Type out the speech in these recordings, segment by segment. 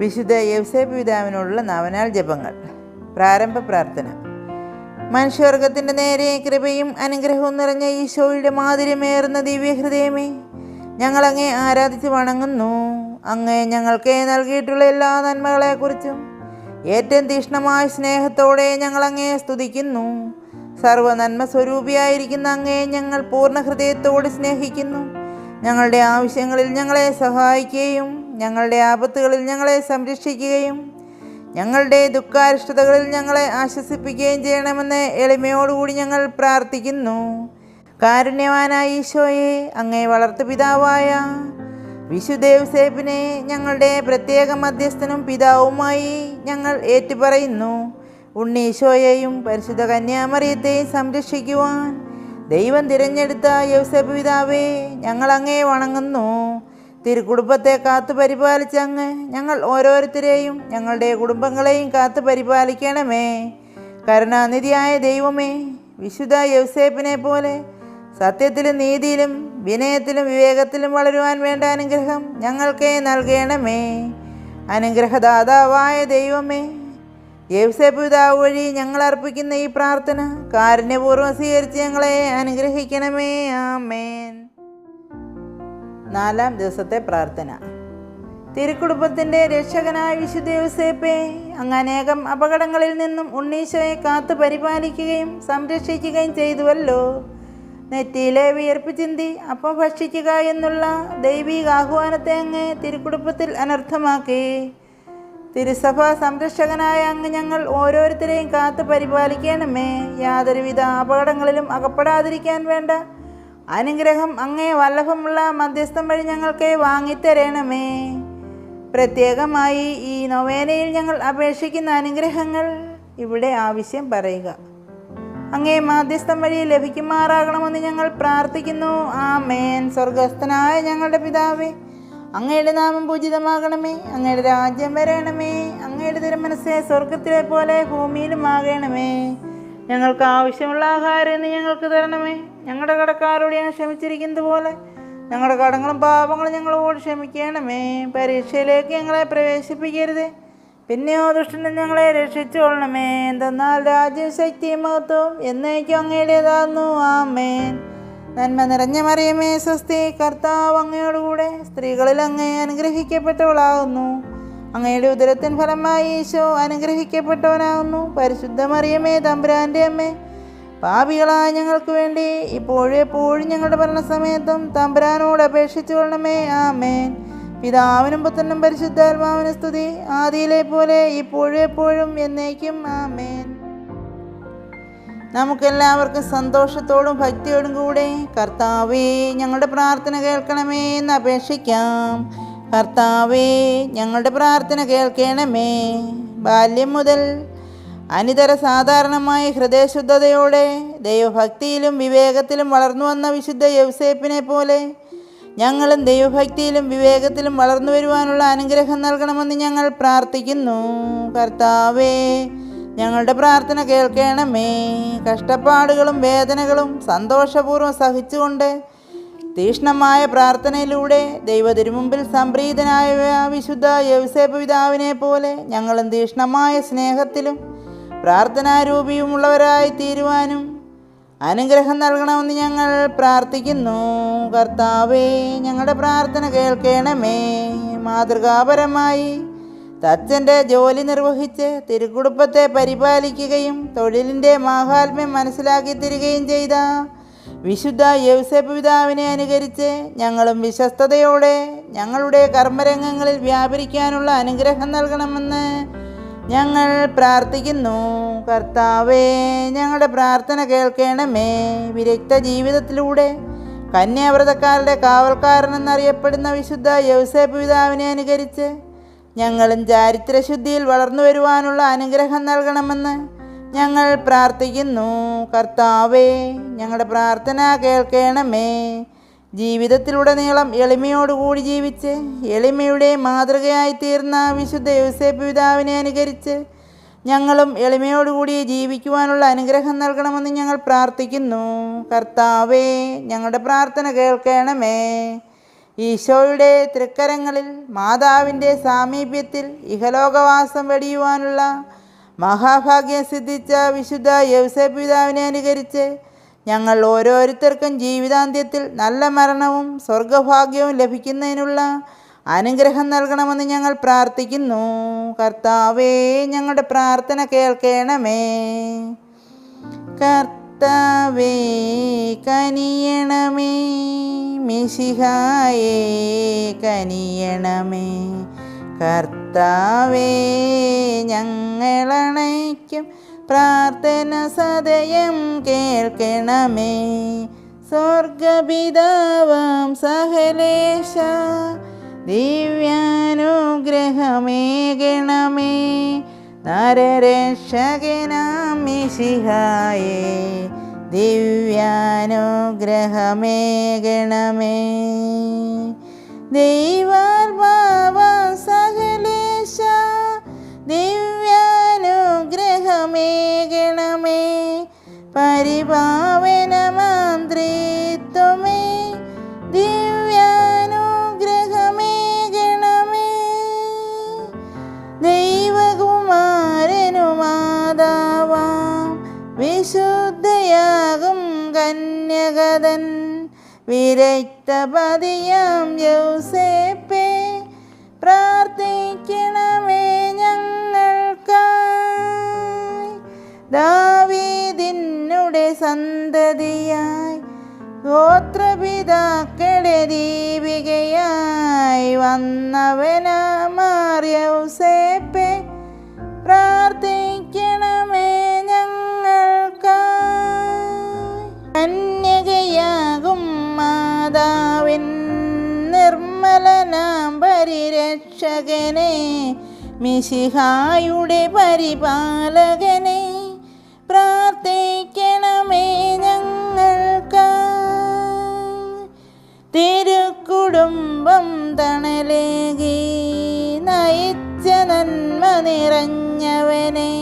വിശുദ്ധ യവ്സേപ്പ് പിതാവിനോടുള്ള നവനാൾ ജപങ്ങൾ പ്രാരംഭ പ്രാർത്ഥന. മനുഷ്യവർഗത്തിന്റെ നേരെ കൃപയും അനുഗ്രഹവും നിറഞ്ഞ ഈശോയുടെ മാധുര്യമേറുന്ന ദിവ്യഹൃദയമേ ഞങ്ങളങ്ങേ ആരാധിച്ച് വണങ്ങുന്നു. അങ്ങേ ഞങ്ങൾക്ക് നൽകിയിട്ടുള്ള എല്ലാ നന്മകളെക്കുറിച്ചും ഏറ്റവും തീക്ഷ്ണമായ സ്നേഹത്തോടെ ഞങ്ങളങ്ങേ സ്തുതിക്കുന്നു. സർവ നന്മ സ്വരൂപിയായിരിക്കുന്ന അങ്ങേ ഞങ്ങൾ പൂർണ ഹൃദയത്തോടെ സ്നേഹിക്കുന്നു. ഞങ്ങളുടെ ആവശ്യങ്ങളിൽ ഞങ്ങളെ സഹായിക്കുകയും ഞങ്ങളുടെ ആപത്തുകളിൽ ഞങ്ങളെ സംരക്ഷിക്കുകയും ഞങ്ങളുടെ ദുഃഖാരിഷ്ടതകളിൽ ഞങ്ങളെ ആശ്വസിപ്പിക്കുകയും ചെയ്യണമെന്ന് എളിമയോടുകൂടി ഞങ്ങൾ പ്രാർത്ഥിക്കുന്നു. കാരുണ്യവാനായ ഈശോയെ അങ്ങേ വളർത്തു പിതാവായ വിശുദേവ് സേബിനെ ഞങ്ങളുടെ പ്രത്യേക മധ്യസ്ഥനും പിതാവുമായി ഞങ്ങൾ ഏറ്റുപറയുന്നു. ഉണ്ണീശോയെയും പരിശുദ്ധ കന്യാമറിയത്തെയും സംരക്ഷിക്കുവാൻ ദൈവം തിരഞ്ഞെടുത്ത യൗസേപ്പ് പിതാവേ ഞങ്ങൾ അങ്ങേ വണങ്ങുന്നു. തിരുക്കുടുംബത്തെ കാത്തു പരിപാലിച്ചങ്ങ് ഞങ്ങൾ ഓരോരുത്തരെയും ഞങ്ങളുടെ കുടുംബങ്ങളെയും കാത്തു പരിപാലിക്കണമേ. കരുണാനിധിയായ ദൈവമേ വിശുദ്ധ യൗസേപ്പിനെ പോലെ സത്യത്തിലും നീതിയിലും വിനയത്തിലും വിവേകത്തിലും വളരുവാൻ വേണ്ട അനുഗ്രഹം ഞങ്ങൾക്ക് നൽകണമേ. അനുഗ്രഹദാതാവായ ദൈവമേ യൗസേപ്പ് പിതാവ് വഴി ഞങ്ങൾ അർപ്പിക്കുന്ന ഈ പ്രാർത്ഥന കാരുണ്യപൂർവം സ്വീകരിച്ച് ഞങ്ങളെ അനുഗ്രഹിക്കണമേ. ആമേൻ. നാലാം ദിവസത്തെ പ്രാർത്ഥന. തിരുക്കുടുംബത്തിന്റെ രക്ഷകനായ വിശുദ്ധ യോസേപ്പേ അങ്ങ് അനേകം അപകടങ്ങളിൽ നിന്നും ഉണ്ണീശോയെ കാത്തു പരിപാലിക്കുകയും സംരക്ഷിക്കുകയും ചെയ്തുവല്ലോ. നെറ്റിയിലെ വിയർപ്പ് ചിന്തി അപ്പം ഭക്ഷിക്കുക എന്നുള്ള ദൈവിക ആഹ്വാനത്തെ അങ്ങ് തിരുക്കുടുംബത്തിൽ അനർത്ഥമാക്കി. തിരുസഭ സംരക്ഷകനായ അങ്ങ് ഞങ്ങൾ ഓരോരുത്തരെയും കാത്തു പരിപാലിക്കണമേ. യാതൊരുവിധ അപകടങ്ങളിലും അകപ്പെടാതിരിക്കാൻ വേണ്ട അനുഗ്രഹം അങ്ങേ വല്ലഭമുള്ള മധ്യസ്ഥം വഴി ഞങ്ങൾക്ക് വാങ്ങിത്തരണമേ. പ്രത്യേകമായി ഈ നൊവേനയിൽ ഞങ്ങൾ അപേക്ഷിക്കുന്ന അനുഗ്രഹങ്ങൾ ഇവിടെ ആവശ്യം പറയുക. അങ്ങേ മാധ്യസ്ഥം വഴി ലഭിക്കുമാറാകണമെന്ന് ഞങ്ങൾ പ്രാർത്ഥിക്കുന്നു. ആ മേൻ സ്വർഗസ്ഥനായ ഞങ്ങളുടെ പിതാവേ അങ്ങയുടെ നാമം പൂജിതമാകണമേ. അങ്ങയുടെ രാജ്യം വരണമേ. അങ്ങയുടെ തിരുമനസ്സെ സ്വർഗത്തിലെ പോലെ ഭൂമിയിലും ആകണമേ. ഞങ്ങൾക്ക് ആവശ്യമുള്ള ആഹാരം ഇന്ന് ഞങ്ങൾക്ക് തരണമേ. ഞങ്ങളുടെ കടക്കാരോട് ഞാൻ ക്ഷമിച്ചിരിക്കുന്നത് പോലെ ഞങ്ങളുടെ കടങ്ങളും പാപങ്ങളും ഞങ്ങളോട് ക്ഷമിക്കണമേ. പരീക്ഷയിലേക്ക് ഞങ്ങളെ പ്രവേശിപ്പിക്കരുത്. പിന്നെയോ ദുഷ്ടനും ഞങ്ങളെ രക്ഷിച്ചോളണമേ. എന്തെന്നാൽ രാജ്യം ശക്തി മഹത്വം എന്നേക്കും അങ്ങയുടേതാകുന്നു. ആമേൻ. നന്മ നിറഞ്ഞ മറിയമേ സ്വസ്തി. കർത്താവ് അങ്ങയോടുകൂടെ സ്ത്രീകളിൽ അങ്ങേ അനുഗ്രഹിക്കപ്പെട്ടവളാകുന്നു. അങ്ങയുടെ ഉദരത്തിൻ ഫലമായി ഈശോ അനുഗ്രഹിക്കപ്പെട്ടവനാകുന്നു. പരിശുദ്ധ മറിയമേ തമ്പുരാന്റെ അമ്മേ പാപികളായ ഞങ്ങൾക്ക് വേണ്ടി ഇപ്പോഴും എപ്പോഴും ഞങ്ങളുടെ ഭരണസമയത്തും തമ്പുരാനോട് അപേക്ഷിച്ചു കൊള്ളണമേ. ആമേൻ. പിതാവിനും പുത്രനും പരിശുദ്ധാത്മാവിനും സ്തുതി. ആദിയിലെ പോലെ ഇപ്പോഴും എപ്പോഴും എന്നേക്കും. ആമേൻ. നമുക്കെല്ലാവർക്കും സന്തോഷത്തോടും ഭക്തിയോടും കൂടെ കർത്താവേ ഞങ്ങളുടെ പ്രാർത്ഥന കേൾക്കണമേ എന്ന് അപേക്ഷിക്കാം. കർത്താവേ ഞങ്ങളുടെ പ്രാർത്ഥന കേൾക്കണമേ. ബാല്യം മുതൽ അനിതര സാധാരണമായ ഹൃദയശുദ്ധതയോടെ ദൈവഭക്തിയിലും വിവേകത്തിലും വളർന്നു വന്ന വിശുദ്ധ യൗസേപ്പിനെ പോലെ ഞങ്ങളും ദൈവഭക്തിയിലും വിവേകത്തിലും വളർന്നു വരുവാനുള്ള അനുഗ്രഹം നൽകണമെന്ന് ഞങ്ങൾ പ്രാർത്ഥിക്കുന്നു. കർത്താവേ ഞങ്ങളുടെ പ്രാർത്ഥന കേൾക്കണമേ. കഷ്ടപ്പാടുകളും വേദനകളും സന്തോഷപൂർവം സഹിച്ചുകൊണ്ട് തീഷ്ണമായ പ്രാർത്ഥനയിലൂടെ ദൈവതിരുമുമ്പിൽ സംപ്രീതനായ വിശുദ്ധ യൗസേപ്പ് പിതാവിനെ പോലെ ഞങ്ങളും തീഷ്ണമായ സ്നേഹത്തിലും പ്രാർത്ഥനാരൂപിയുമുള്ളവരായി തീരുവാനും അനുഗ്രഹം നൽകണമെന്ന് ഞങ്ങൾ പ്രാർത്ഥിക്കുന്നു. കർത്താവേ ഞങ്ങളുടെ പ്രാർത്ഥന കേൾക്കണമേ. മാതൃകാപരമായി തച്ചന്റെ ജോലി നിർവഹിച്ച് തിരുക്കുടുംബത്തെ പരിപാലിക്കുകയും തൊഴിലിന്റെ മാഹാത്മ്യം മനസ്സിലാക്കി തരികയും ചെയ്ത വിശുദ്ധ യൗസേപ്പ് പിതാവിനെ അനുകരിച്ച് ഞങ്ങളും വിശ്വസ്തയോടെ ഞങ്ങളുടെ കർമ്മരംഗങ്ങളിൽ വ്യാപരിക്കാനുള്ള അനുഗ്രഹം നൽകണമെന്ന് ഞങ്ങൾ പ്രാർത്ഥിക്കുന്നു. കർത്താവേ ഞങ്ങളുടെ പ്രാർത്ഥന കേൾക്കണമേ. വിരക്ത ജീവിതത്തിലൂടെ കന്യാവ്രതക്കാരുടെ കാവൽക്കാരനെന്നറിയപ്പെടുന്ന വിശുദ്ധ യൗസേപ്പ് പിതാവിനെ അനുകരിച്ച് ഞങ്ങളും ചാരിത്രശുദ്ധിയിൽ വളർന്നു വരുവാനുള്ള അനുഗ്രഹം നൽകണമെന്ന് ഞങ്ങൾ പ്രാർത്ഥിക്കുന്നു കർത്താവേ ഞങ്ങളുടെ പ്രാർത്ഥന കേൾക്കണമേ. ജീവിതത്തിലുടനീളം എളിമയോടുകൂടി ജീവിച്ച് എളിമയുടെ മാതൃകയായി തീർന്ന വിശുദ്ധ യൂസേപ്പ് പിതാവിനെ അനുകരിച്ച് ഞങ്ങളും എളിമയോടുകൂടി ജീവിക്കുവാനുള്ള അനുഗ്രഹം നൽകണമെന്ന് ഞങ്ങൾ പ്രാർത്ഥിക്കുന്നു. കർത്താവേ ഞങ്ങളുടെ പ്രാർത്ഥന കേൾക്കണമേ. ഈശോയുടെ തൃക്കരങ്ങളിൽ മാതാവിന്റെ സാമീപ്യത്തിൽ ഇഹലോകവാസം വെടിയുവാനുള്ള മഹാഭാഗ്യം സിദ്ധിച്ച വിശുദ്ധ യവസ പിതാവിനെ അനുകരിച്ച് ഞങ്ങൾ ഓരോരുത്തർക്കും ജീവിതാന്ത്യത്തിൽ നല്ല മരണവും സ്വർഗഭാഗ്യവും ലഭിക്കുന്നതിനുള്ള അനുഗ്രഹം നൽകണമെന്ന് ഞങ്ങൾ പ്രാർത്ഥിക്കുന്നു. കർത്താവേ ഞങ്ങളുടെ പ്രാർത്ഥന കേൾക്കണമേ. കർത്താവേ കനിയണമേ. മിശിഹായേ കനിയണമേ. കർത്താവേ ഞങ്ങളണയ്ക്കും പ്രാർത്ഥന സദയം കേൾക്കണമേ. സ്വർഗപിതാവാം സഹലേശ ദിവ്യാനുഗ്രഹമേകണമേ. നരരക്ഷകനാം മിശിഹായേ ദിവ്യാനുഗ്രഹമേകണമേ. ദൈവാത്മാവ വിശുദ്ധയാകും കന്യകതൻ. വിരക്തപതിയാം യൗസേപ്പേ പ്രാർത്ഥിക്കണമേ ഞങ്ങൾക്കായി. ദാവീദിനുടെ സന്തതിയായി ഗോത്രപിതാക്കളുടെ ദീപികയായി വന്നവനാമാറിയൗസേപ്പെ പ്രാർത്ഥിക്കണമേ പരിരക്ഷകനെ മിശിഹായുടെ പരിപാലകനെ പ്രാർത്ഥിക്കണമേ ഞങ്ങൾക്ക്. തിരുക്കുടുംബം തണലേകി നയിച്ച നന്മ നിറഞ്ഞവനെ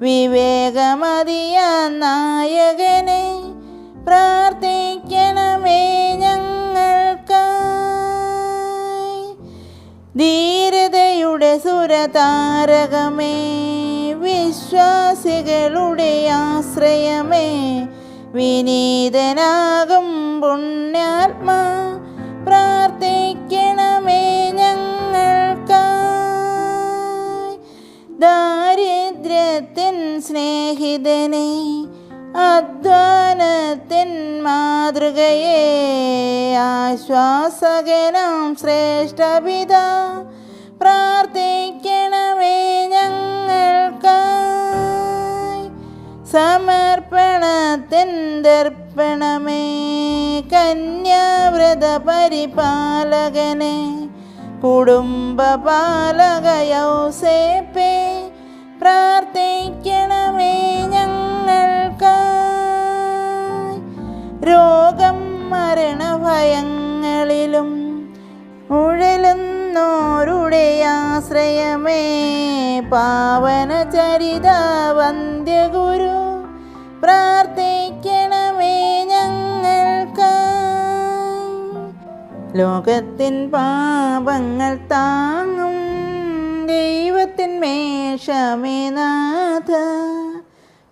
വിവേകമതിയ നായകനെ പ്രാർത്ഥിക്കണമേ ധീരതയുടെ സുരതാരകമേ വിശ്വാസികളുടെ ആശ്രയമേ വിനീതനാകും പുണ്യാത്മാ പ്രാർത്ഥിക്കണമേ ഞങ്ങൾക്കായി. ദാരിദ്ര്യത്തിൻ സ്നേഹിതനെ അധ്വാനത്തിൻ മാതൃകയെ ആശ്വാസകനാം ശ്രേഷ്ഠപിത പ്രാർത്ഥിക്കണമേ ഞങ്ങൾക്ക് സമർപ്പണത്തിൻ ദർപ്പണമേ കന്യാവ്രത പരിപാലകനെ കുടുംബപാലകയൗസേപ്പേ മരണഭയങ്ങളിലും ഉഴലുന്നോരുടെ ആശ്രയമേ പാവന ചരിത വന്ധ്യഗുരു പ്രാർത്ഥിക്കണമേ ഞങ്ങൾക്ക്. ലോകത്തിൻ പാപങ്ങൾ താങ്ങും ദൈവത്തിൻ മേഷമേ നാഥ.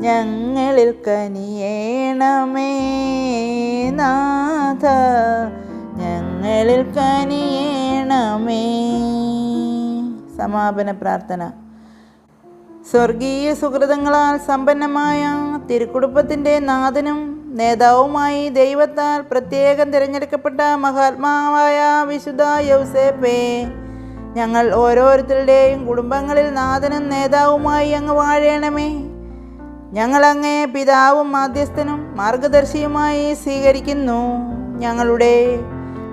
ഞങ്ങളിൽ കനിയേണമേ നാഥ. ഞങ്ങളിൽ കനിയേണമേ. സമാപന പ്രാർത്ഥന. സ്വർഗീയ സുഹൃതങ്ങളാൽ സമ്പന്നമായ തിരുക്കുടുംബത്തിന്റെ നാഥനും നേതാവുമായി ദൈവത്താൽ പ്രത്യേകം തിരഞ്ഞെടുക്കപ്പെട്ട മഹാത്മാവായ വിശുദ്ധ യൗസേപ്പേ ഞങ്ങൾ ഓരോരുത്തരുടെയും കുടുംബങ്ങളിൽ നാഥനും നേതാവുമായി അങ്ങ് വാഴണമേ. ഞങ്ങളങ്ങേ പിതാവും മാധ്യസ്ഥനും മാർഗദർശിയുമായി സ്വീകരിക്കുന്നു. ഞങ്ങളുടെ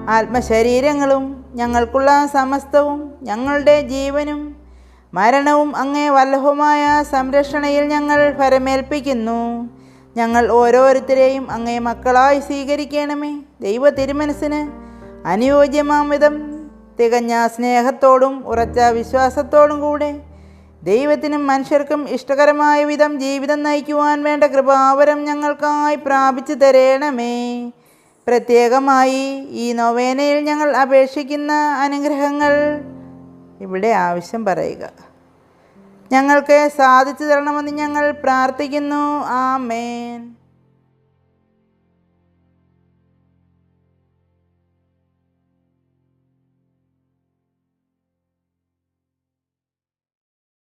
ആത്മശരീരങ്ങളും ഞങ്ങൾക്കുള്ള സമസ്തവും ഞങ്ങളുടെ ജീവനും മരണവും അങ്ങേ വല്ലഭമായ സംരക്ഷണയിൽ ഞങ്ങൾ ഫരമേൽപ്പിക്കുന്നു ഞങ്ങൾ ഓരോരുത്തരെയും അങ്ങേ മക്കളായി സ്വീകരിക്കണമേ. ദൈവ തിരുമനസ്സിന് അനുയോജ്യമാം വിധം തികഞ്ഞ സ്നേഹത്തോടും ഉറച്ച വിശ്വാസത്തോടും കൂടെ ദൈവത്തിനും മനുഷ്യർക്കും ഇഷ്ടകരമായ വിധം ജീവിതം നയിക്കുവാൻ വേണ്ട കൃപാവരം ഞങ്ങൾക്കായി പ്രാപിച്ചു തരേണമേ. പ്രത്യേകമായി ഈ നൊവേനയിൽ ഞങ്ങൾ അപേക്ഷിക്കുന്ന അനുഗ്രഹങ്ങൾ ഇവിടെ ആവശ്യം പറയുക. ഞങ്ങൾക്ക് സാധിച്ചു തരണമെന്ന് ഞങ്ങൾ പ്രാർത്ഥിക്കുന്നു. ആമേൻ.